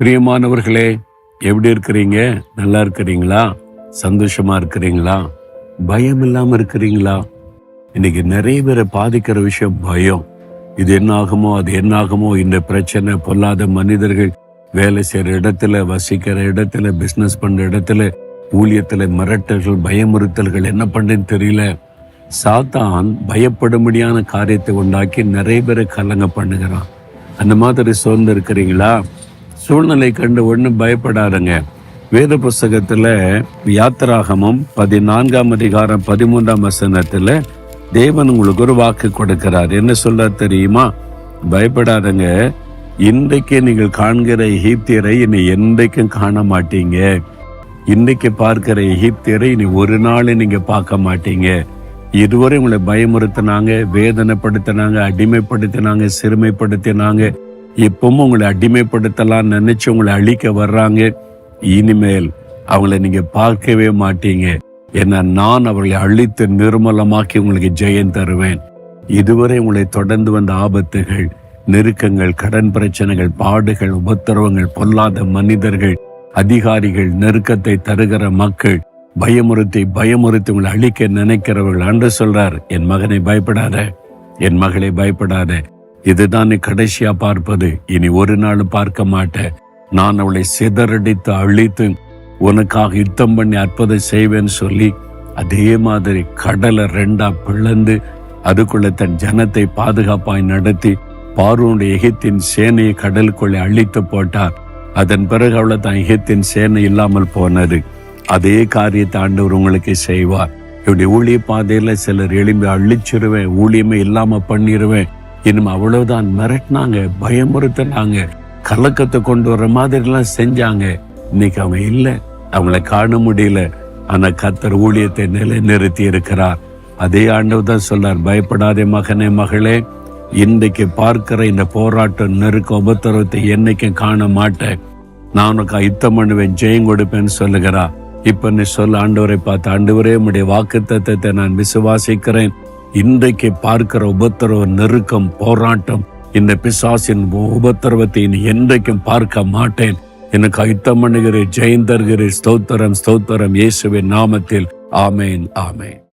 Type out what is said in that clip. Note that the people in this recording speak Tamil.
பிரியமானவர்களே எப்படி இருக்கிறீங்க? நல்லா இருக்கிறீங்களா? சந்தோஷமா இருக்கிறீங்களா? பயம் இல்லாம இருக்கிறீங்களா? இன்னைக்கு நிறைய பேரை பாதிக்கிற விஷயம் பயம். இது என்ன ஆகுமோ அது என்ன ஆகுமோ இந்த பிரச்சனை பொல்லாத மனிதர்கள் வேலை செய்யற இடத்துல வசிக்கிற இடத்துல பிசினஸ் பண்ற இடத்துல ஊழியத்துல மிரட்டல்கள் பயமுறுத்தல்கள் என்ன பண்ணுன்னு தெரியல. சாத்தான் பயப்படும்படியான காரியத்தை உண்டாக்கி நிறைய பேரை கலங்க பண்ணுகிறான். அந்த மாதிரி சோர்ந்து இருக்கிறீங்களா சூழ்நிலை கண்டு ஒன்றும் பயப்படாதுங்க. வேத புஸ்தகத்தில் யாத்திராகமும் பதினான்காம் அதிகாரம் பதிமூன்றாம் வசனத்தில் தேவன் உங்களுக்கு ஒரு வாக்கு கொடுக்கிறார். என்ன சொல்ல தெரியுமா? பயப்படாதங்க. இன்றைக்கு நீங்கள் காண்கிற எகிப்தியரை இனி என்றைக்கும் காண மாட்டீங்க. இன்னைக்கு பார்க்கிற எகிப்தியரை இனி ஒரு நாள் நீங்க பார்க்க மாட்டீங்க. இதுவரை உங்களை பயமுறுத்தினாங்க வேதனைப்படுத்தினாங்க அடிமைப்படுத்தினாங்க சிறுமைப்படுத்தினாங்க. இப்பவும் உங்களை அடிமைப்படுத்தலாம் நினைச்சு உங்களை அழிக்க வர்றாங்க. இனிமேல் அவங்கள நீங்க பார்க்கவே மாட்டீங்க. ஏன்னா நான் அவர்களை அழித்து நிர்மலமாக்கி உங்களுக்கு ஜெயம் தருவேன். இதுவரை உங்களை தொடர்ந்து வந்த ஆபத்துகள் நெருக்கங்கள் கடன் பிரச்சனைகள் பாடுகள் உபத்திரவங்கள் பொல்லாத மனிதர்கள் அதிகாரிகள் நெருக்கத்தை தருகிற மக்கள் பயமுறுத்தி பயமுறுத்தி உங்களை அழிக்க நினைக்கிறவர்கள் அன்று சொல்றார். என் மகனை பயப்படாத என் மகளை பயப்படாத. இதுதான் நீ கடைசியா பார்ப்பது. இனி ஒரு நாள் பார்க்க மாட்டேன். நான் அவளை சிதறடித்து அழித்து உனக்காக யுத்தம் பண்ணி அற்புதம் செய்வேன்னு சொல்லி அதே மாதிரி கடலை ரெண்டா பிளந்து அதுக்குள்ள தன் ஜனத்தை பாதுகாப்பாய் நடத்தி பார்வனுடைய எகிப்தின் சேனையை கடலுக்குள்ளே அழித்து போட்டார். அதன் பிறகு அவளை தான் எகித்தின் சேனை இல்லாமல் போனது. அதே காரியத்தை ஆண்டவர் உங்களுக்கு செய்வார். இப்படி ஊழிய பாதையில சிலர் எழும்பி அழிச்சிருவேன் ஊழியமே இல்லாம பண்ணிடுவேன் இன்னும் அவ்வளவுதான். மிரட்டினாங்க பயமுறுத்தினாங்க கலக்கத்தை கொண்டு வர்ற மாதிரிலாம் செஞ்சாங்க. இன்னைக்கு அவங்க இல்லை. அவங்கள காண முடியல. ஆனா கத்தர் ஊழியத்தை நிலைநிறுத்தி இருக்கிறார். அதே ஆண்டவர் தான் சொல்றார் பயப்படாதே மகனே மகளே. இன்றைக்கு பார்க்கிற இந்த போராட்டம் நெருக்க உபத்திரவத்தை என்னைக்கும் காண மாட்டேன். நான் உனக்கு யுத்தம் பண்ணுவேன் ஜெயம் கொடுப்பேன்னு சொல்லுகிறா. இப்ப நீ சொல்ல ஆண்டவரை பார்த்து ஆண்டவரே உடைய வாக்கு தத்துவத்தை நான் விசுவாசிக்கிறேன். இன்றைக்கு பார்க்கிற உபத்திரவ நெருக்கம் போராட்டம் இந்த பிசாசின் உபத்திரவத்தை நீ என்றைக்கும் பார்க்க மாட்டேன். எனக்கு ஐத்தமணிகரே பண்ணுகிறேன் ஜெயம் ஸ்தோத்திரம் ஸ்தோத்திரம் இயேசுவின் நாமத்தில். ஆமேன் ஆமேன்.